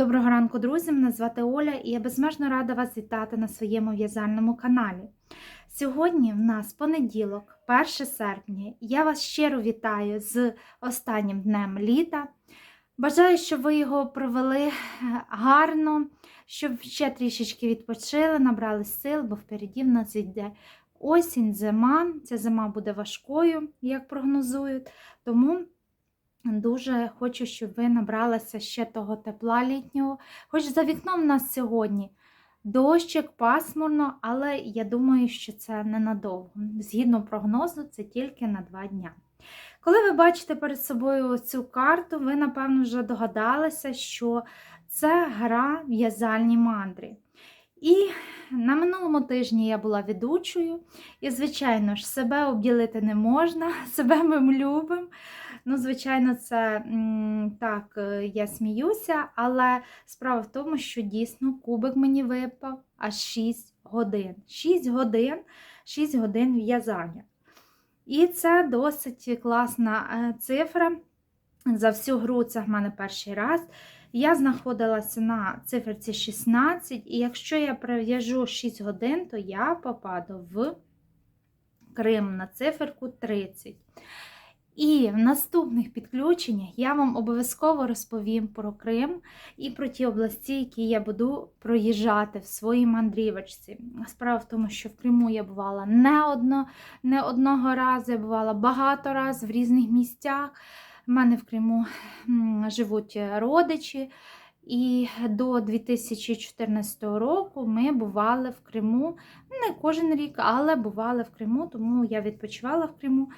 Доброго ранку, друзі! Мене звати Оля і я безмежно рада вас вітати на своєму в'язальному каналі. Сьогодні в нас понеділок, 1 серпня. Я вас щиро вітаю з останнім днем літа. Бажаю, щоб ви його провели е, гарно, щоб ще трішечки відпочили, набрали сил, бо впереді в нас йде осінь, зима. Ця зима буде важкою, як прогнозують. Тому Дуже хочу, щоб ви набралися ще того тепла літнього. Хоч за вікном в нас сьогодні дощик, пасмурно, але я думаю, що це ненадовго. Згідно прогнозу, це тільки на два дня. Коли ви бачите перед собою цю карту, ви, напевно, вже догадалися, що це гра в'язальні мандри. І на минулому тижні я була ведучою, і, звичайно ж, себе обділити не можна, себе ми любимо. Ну, звичайно, це так, е, я сміюся, але справа в тому, що дійсно кубик мені випав аж 6 годин. 6 годин, 6 годин в'язання. І це досить класна е, цифра. За всю гру це в мене перший раз. Я знаходилася на циферці 16, і якщо я прив'яжу 6 годин, то я попаду в Крим на циферку 30. І в наступних підключеннях я вам обов'язково розповім про Крим і про ті області, які я буду проїжджати в своїй мандрівочці. Справа в тому, що в Криму я бувала не одно, не одного разу, я бувала багато разів в різних місцях. У мене в Криму живуть родичі. І до 2014 року ми бували в Криму не кожен рік, але бували в Криму, тому я відпочивала в Криму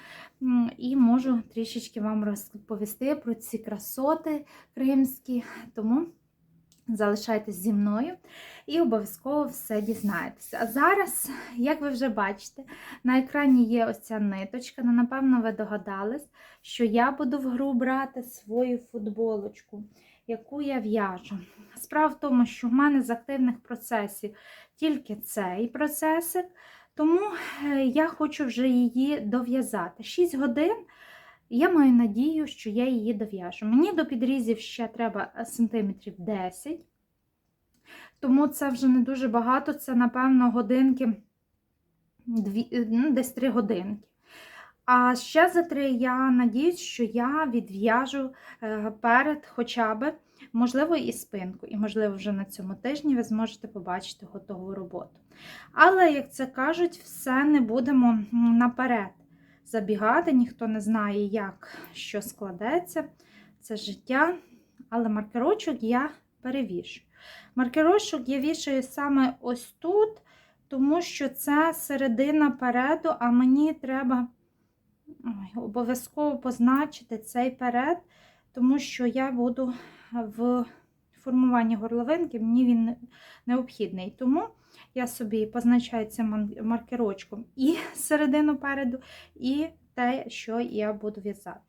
і можу трішечки вам розповісти про ці красоти кримські. Тому залишайтесь зі мною і обов'язково все дізнаєтеся. А зараз, як ви вже бачите, на екрані є ось ця ниточка. Ну, напевно, ви догадались, що я буду в гру брати свою футболочку яку я в'яжу. Справа в тому, що в мене з активних процесів тільки цей процесик, тому е, я хочу вже її дов'язати. 6 годин. Я маю надію, що я її дов'яжу. Мені до підрізів ще треба е, сантиметрів 10, тому це вже не дуже багато, це, напевно, годинки, е, ну, десь 3 годинки. А ще за три я надіюсь, що я відв'яжу е, перед хоча б, можливо, і спинку. І, можливо, вже на цьому тижні ви зможете побачити готову роботу. Але, як це кажуть, все не будемо наперед забігати, ніхто не знає, як що складеться. Це життя. Але маркерочок я перевішую. Маркерочок я вішаю саме ось тут, тому що це середина переду, а мені треба обов'язково позначити цей перед, тому що я буду в формуванні горловинки, мені він необхідний. Тому я собі позначаю цим маркерочком і середину переду, і те, що я буду в'язати.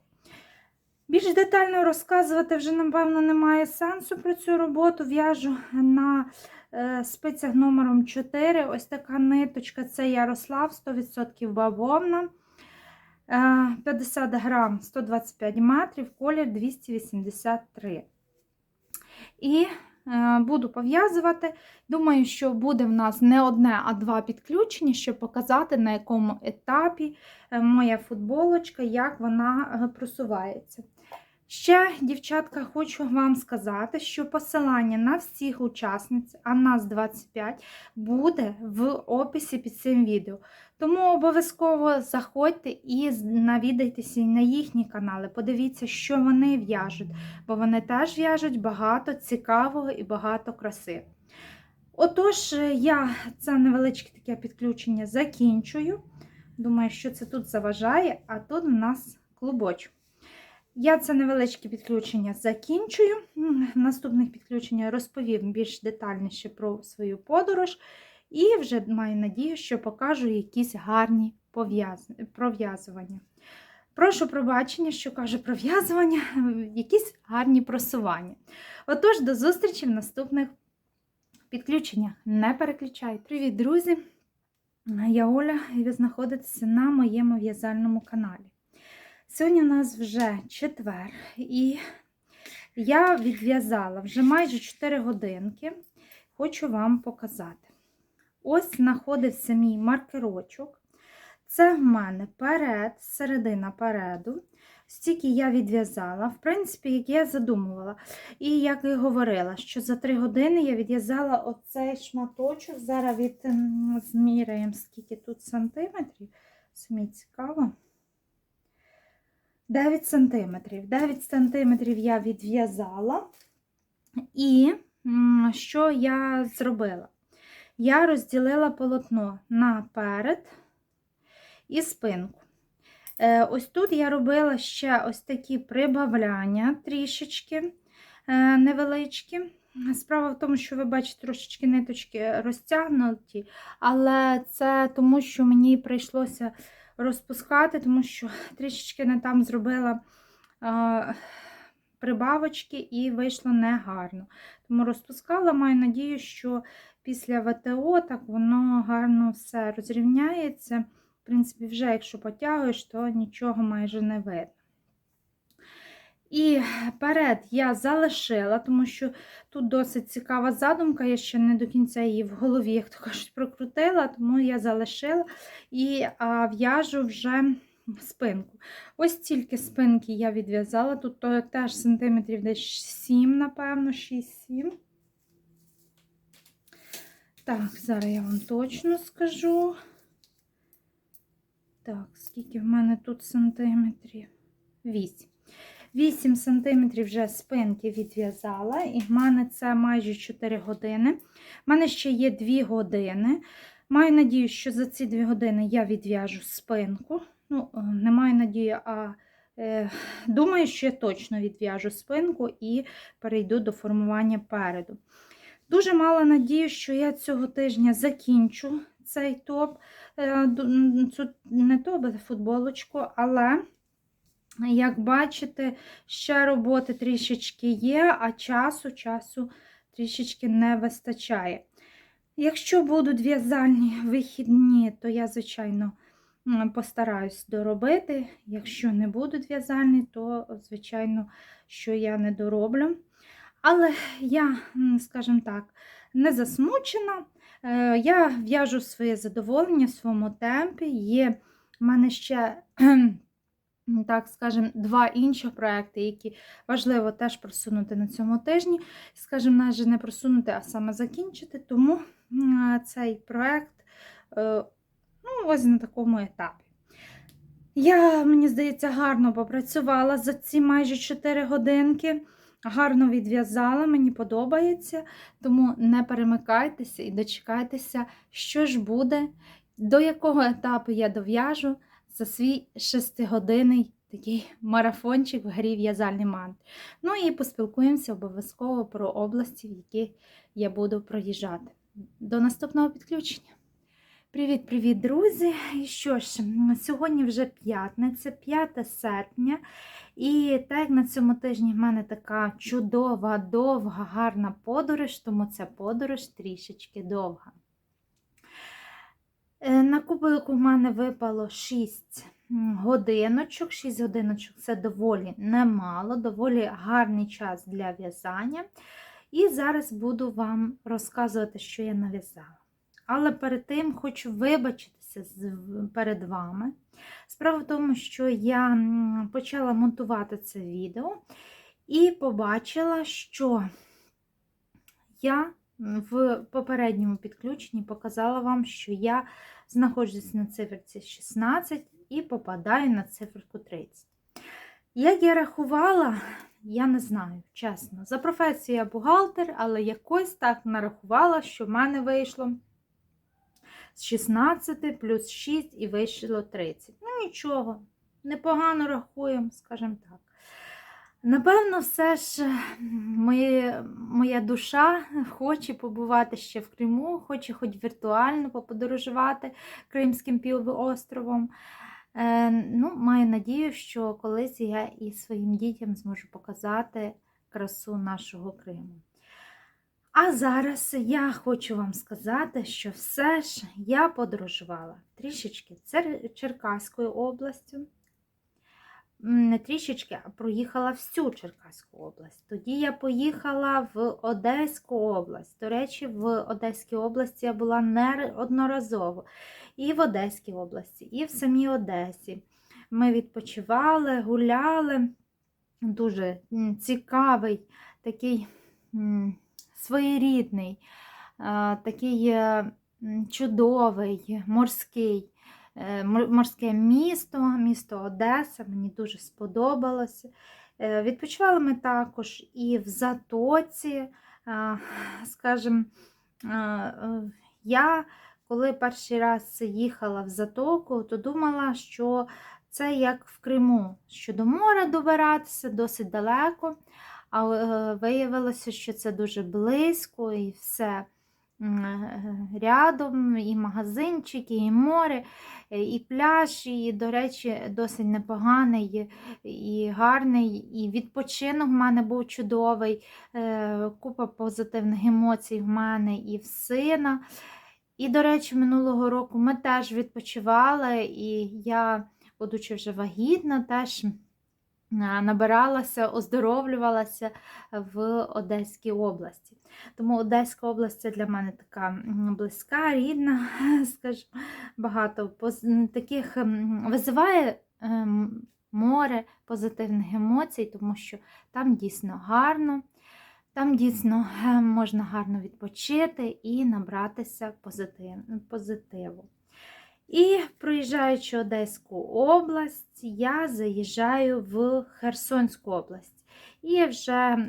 Більш детально розказувати вже, напевно, немає сенсу про цю роботу. В'яжу на е, спицях номером 4. Ось така ниточка це Ярослав, 100% бавовна. 50 е, грам 125 метрів, колір 283. І е, буду пов'язувати. Думаю, що буде в нас не одне, а два підключення, щоб показати, на якому етапі е, моя футболочка, як вона просувається. Ще, дівчатка, хочу вам сказати, що посилання на всіх учасниць, а нас 25, буде в описі під цим відео. Тому обов'язково заходьте і навідайтеся на їхні канали. Подивіться, що вони в'яжуть, бо вони теж в'яжуть багато цікавого і багато краси. Отож, я це невеличке таке підключення закінчую. Думаю, що це тут заважає, а тут у нас клубочок. Я це невеличке підключення закінчую. Наступних підключеннях розповім більш детальніше про свою подорож. І вже маю надію, що покажу якісь гарні пров'язування. Прошу пробачення, що кажу пров'язування, якісь гарні просування. Отож, до зустрічі в наступних підключеннях. Не переключай! Привіт, друзі! Я Оля, і ви знаходитеся на моєму в'язальному каналі. Сьогодні у нас вже четвер, і Я відв'язала вже майже 4 годинки. Хочу вам показати. Ось знаходився мій маркерочок. Це в мене перед, середина переду. Стільки я відв'язала, в принципі, як я задумувала. І як і говорила, що за 3 години я відв'язала оцей шматочок. Зараз від зміряємо, скільки тут сантиметрів. Самі цікаво. 9 сантиметрів. 9 сантиметрів я відв'язала. І що я зробила? Я розділила полотно наперед і спинку. Е, Ось тут я робила ще ось такі прибавляння трішечки е, невеличкі. Справа в тому, що ви бачите, трошечки ниточки розтягнуті, але це тому, що мені прийшлося розпускати, тому що трішечки не там зробила е, прибавочки і вийшло негарно. Тому розпускала, маю надію, що після ВТО так воно гарно все розрівняється. В принципі, вже якщо потягуєш, то нічого майже не видно. І перед я залишила, тому що тут досить цікава задумка, я ще не до кінця її в голові, як то кажуть, прокрутила, тому я залишила і в'яжу вже спинку. Ось тільки спинки я відв'язала, тут то теж сантиметрів десь 7, напевно, 6-7. Так, зараз я вам точно скажу. Так, скільки в мене тут сантиметрів? 8. 8 сантиметрів вже спинки відв'язала, і в мене це майже 4 години. У мене ще є 2 години. Маю надію, що за ці 2 години я відв'яжу спинку. Ну, е, не маю надії, а е, думаю, що я точно відв'яжу спинку і перейду до формування переду. Дуже мала надію, що я цього тижня закінчу цей топ. Е, цю не топ, а футболочку, але, як бачите, ще роботи трішечки є, а часу, часу трішечки не вистачає. Якщо будуть в'язальні вихідні, то я, звичайно, постараюсь доробити. Якщо не будуть в'язальні, то, звичайно, що я не дороблю. Але я, скажімо так, не засмучена. Е, Я в'яжу своє задоволення в своєму темпі. Є в мене ще, так скажемо, два інші проекти, які важливо теж просунути на цьому тижні. Скажімо, навіть не просунути, а саме закінчити. Тому цей проект е, ну, ось на такому етапі. Я, мені здається, гарно попрацювала за ці майже 4 годинки. Гарно відв'язала, мені подобається, тому не перемикайтеся і дочекайтеся, що ж буде, до якого етапу я дов'яжу за свій шестигодинний такий марафончик в грі в'язальний мант. Ну і поспілкуємося обов'язково про області, в яких я буду проїжджати. До наступного підключення. Привіт-привіт, друзі! І що ж, сьогодні вже п'ятниця, 5 серпня. І так як на цьому тижні в мене така чудова, довга, гарна подорож, тому ця подорож трішечки довга. Е, На кубику в мене випало 6 годиночок. 6 годиночок це доволі немало, доволі гарний час для в'язання. І зараз буду вам розказувати, що я нав'язала. Але перед тим хочу вибачитися перед вами. Справа в тому, що я почала монтувати це відео і побачила, що я в попередньому підключенні показала вам, що я знаходжусь на циферці 16 і попадаю на циферку 30. Як я рахувала, я не знаю, чесно. За професією я бухгалтер, але якось так нарахувала, що в мене вийшло з 16 плюс 6 і вийшло 30. Ну нічого, непогано рахуємо, скажімо так. Напевно, все ж моє, моя душа хоче побувати ще в Криму, хоче хоч віртуально поподорожувати Кримським півостровом. Е, ну, маю надію, що колись я і своїм дітям зможу показати красу нашого Криму. А зараз я хочу вам сказати, що все ж я подорожувала трішечки Черкаською областю, трішечки, а проїхала всю Черкаську область. Тоді я поїхала в Одеську область. До речі, в Одеській області я була неодноразово. І в Одеській області, і в самій Одесі. Ми відпочивали, гуляли. Дуже цікавий, такий своєрідний, такий е, чудовий, морський. Е, мор- Морське місто, місто Одеса, мені дуже сподобалося. Е, Відпочивали ми також і в Затоці, скажімо, е, я коли перший раз їхала в Затоку, то думала, що це як в Криму, що до моря добиратися досить далеко, а виявилося, що це дуже близько і все рядом, і магазинчики, і море, е, і пляж, і, до речі, досить непоганий і гарний, і відпочинок в мене був чудовий, е, купа позитивних емоцій в мене і в сина. І, до речі, минулого року ми теж відпочивали, і я, будучи вже вагітна, теж набиралася, оздоровлювалася в Одеській області. Тому Одеська область це для мене така близька, рідна, скажімо, багато таких визиває ем, море позитивних емоцій, тому що там дійсно гарно. Там дійсно е, можна гарно відпочити і набратися позитив, позитиву. І проїжджаючи Одеську область, я заїжджаю в Херсонську область. І вже,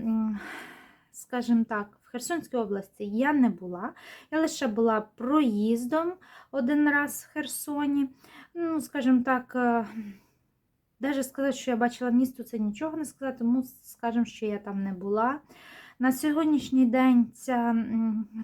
скажімо так, в Херсонській області я не була. Я лише була проїздом один раз в Херсоні. Ну, скажімо так, е, навіть сказати, що я бачила місто, це нічого не сказати, тому скажемо, що я там не була. На сьогоднішній день ця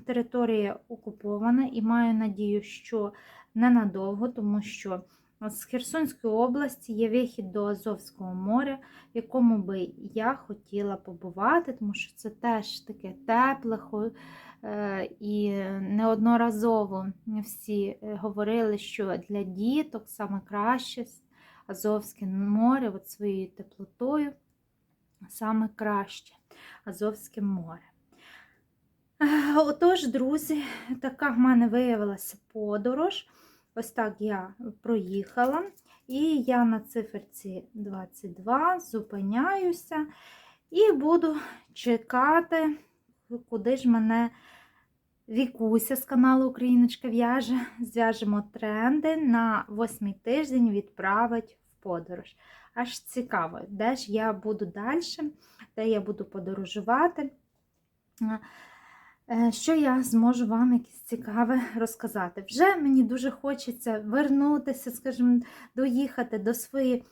територія окупована і маю надію, що ненадовго, тому що з Херсонської області є вихід до Азовського моря, в якому би я хотіла побувати, тому що це теж таке тепле. е, І неодноразово всі е, говорили, що для діток саме краще Азовське море, от своєю теплотою, саме краще. Азовське море. Отож, друзі, така в мене виявилася подорож. Ось так я проїхала, і я на циферці 22 зупиняюся і буду чекати, куди ж мене Вікуся з каналу Україночка в'яже. Зв'яжемо тренди на восьмий тиждень відправить в подорож. Аж цікаво, де ж я буду далі, де я буду подорожувати. Е, Що я зможу вам якесь цікаве розказати? Вже мені дуже хочеться вернутися, скажімо, доїхати до своєї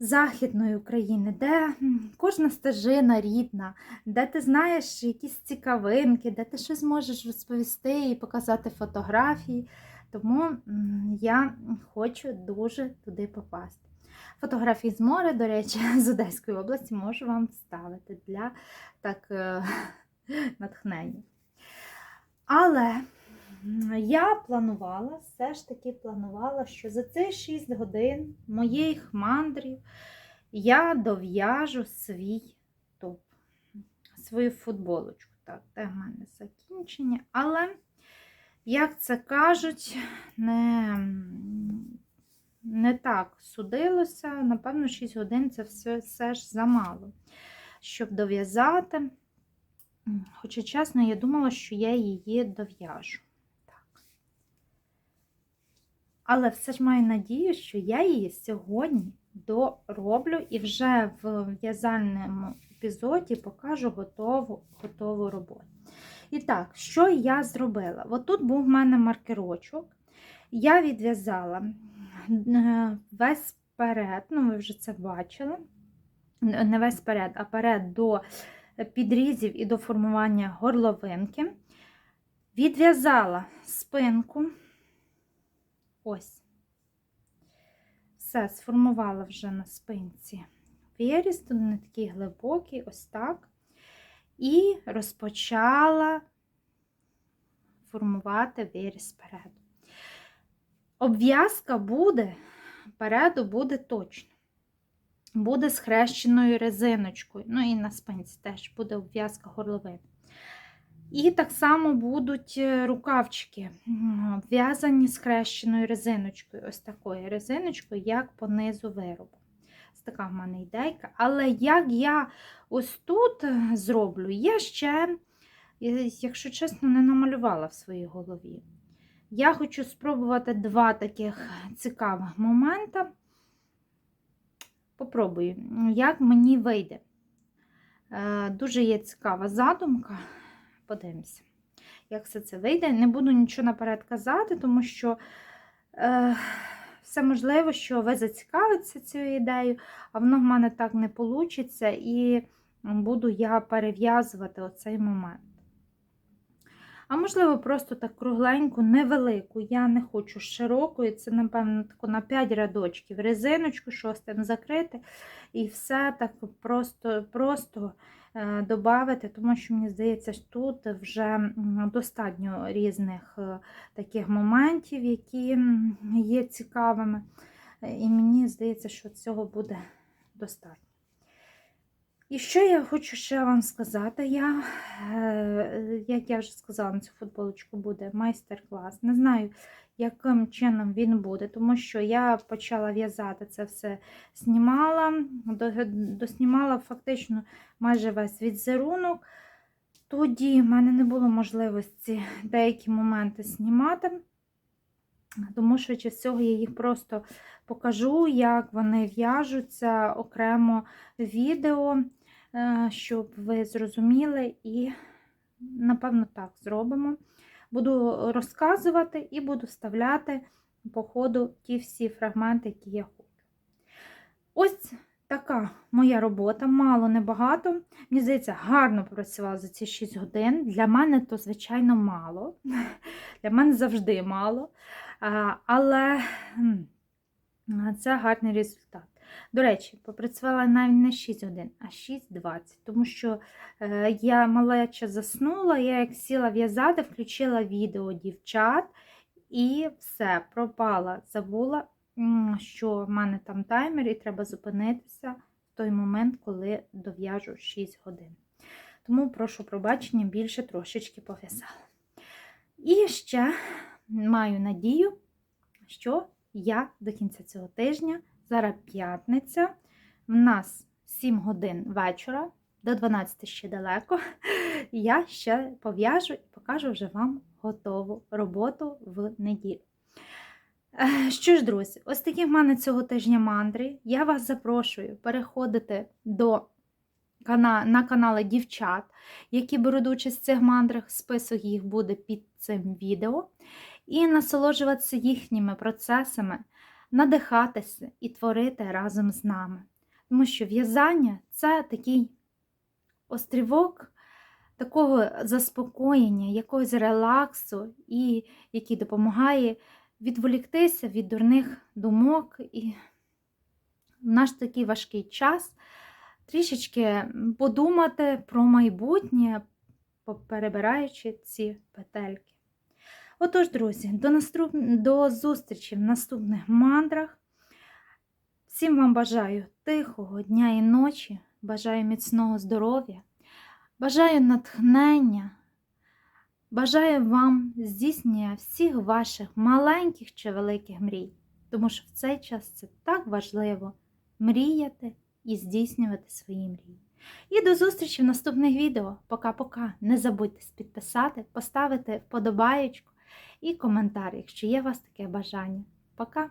західної України, де кожна стежина рідна, де ти знаєш якісь цікавинки, де ти щось можеш розповісти і показати фотографії. Тому я хочу дуже туди попасти. Фотографії з моря, до речі, з Одеської області можу вам вставити для так е, натхнення. Але я планувала, все ж таки планувала, що за ці 6 годин моїх мандрів я дов'яжу свій топ, свою футболочку. Так, де в мене закінчення. Але, як це кажуть, не, не так судилося. Напевно, 6 годин це все, все ж замало, щоб дов'язати. Хоча, чесно, я думала, що я її дов'яжу. Так. Але все ж маю надію, що я її сьогодні дороблю і вже в в'язальному епізоді покажу готову, готову роботу. І так, що я зробила? От тут був в мене маркерочок. Я відв'язала е, весь перед, ну ви вже це бачили. Не весь перед, а перед до підрізів і до формування горловинки. Відв'язала спинку. Ось. Все, сформувала вже на спинці виріз, тут не такий глибокий, ось так. І розпочала формувати виріз спереду. Обв'язка буде, переду буде точно. Буде з хрещеною резиночкою. Ну і на спинці теж буде обв'язка горловини. І так само будуть е, рукавчики обв'язані з хрещеною резиночкою. Ось такою резиночкою, як по низу виробу. Ось така в мене ідейка. Але як я ось тут е, зроблю, я ще, е, якщо чесно, не намалювала в своїй голові. Я хочу спробувати два таких цікавих моменти. Попробую, як мені вийде. Е, Дуже є цікава задумка. Подивимося, як все це вийде. Не буду нічого наперед казати, тому що е, все можливо, що ви зацікавитеся цією ідеєю, а воно в мене так не вийде, і буду я перев'язувати оцей момент. А можливо, просто так кругленьку, невелику. Я не хочу широкої, це, напевно, тако на 5 рядочків. Резиночку шостим закрити. І все так просто просто е, додати, тому що, мені здається, тут вже достатньо різних е, таких моментів, які є цікавими. Е, І мені здається, що цього буде достатньо. І що я хочу ще вам сказати, я, е, як я вже сказала, на цю футболочку буде майстер-клас. Не знаю, яким чином він буде, тому що я почала в'язати це все, знімала, доснімала фактично майже весь відзерунок. Тоді в мене не було можливості деякі моменти знімати, тому швидше всього я їх просто покажу, як вони в'яжуться окремо відео, щоб ви зрозуміли, і, напевно, так зробимо. Буду розказувати і буду вставляти по ходу ті всі фрагменти, які я хочу. Ось така моя робота, мало небагато. Мені здається, гарно попрацювала за ці 6 годин. Для мене то, звичайно, мало. Для мене завжди мало. Але це гарний результат. До речі, попрацювала навіть не 6 годин, а 6-20, тому що е, я малеча заснула, я як сіла в'язати, включила відео дівчат і все, пропала. Забула, що в мене там таймер і треба зупинитися в той момент, коли дов'яжу 6 годин. Тому прошу пробачення, більше трошечки пов'язала. І ще маю надію, що я до кінця цього тижня, зараз п'ятниця, в нас 7 годин вечора, до 12 ще далеко. Я ще пов'яжу і покажу вже вам готову роботу в неділю. Е, Що ж, друзі, ось такі в мене цього тижня мандри. Я вас запрошую переходити до на канали дівчат, які беруть участь в цих мандрах. Список їх буде під цим відео. І насолоджуватися їхніми процесами, надихатися і творити разом з нами. Тому що в'язання це такий острівок такого заспокоєння, якогось релаксу, і який допомагає відволіктися від дурних думок і в наш такий важкий час трішечки подумати про майбутнє, перебираючи ці петельки. Отож, друзі, до, наступ... до зустрічі в наступних мандрах. Всім вам бажаю тихого дня і ночі, бажаю міцного здоров'я, бажаю натхнення, бажаю вам здійснення всіх ваших маленьких чи великих мрій, тому що в цей час це так важливо мріяти і здійснювати свої мрії. І до зустрічі в наступних відео. Пока-пока. Не забудьте підписати, поставити вподобаєчку і коментар, якщо є у вас таке бажання. Пока!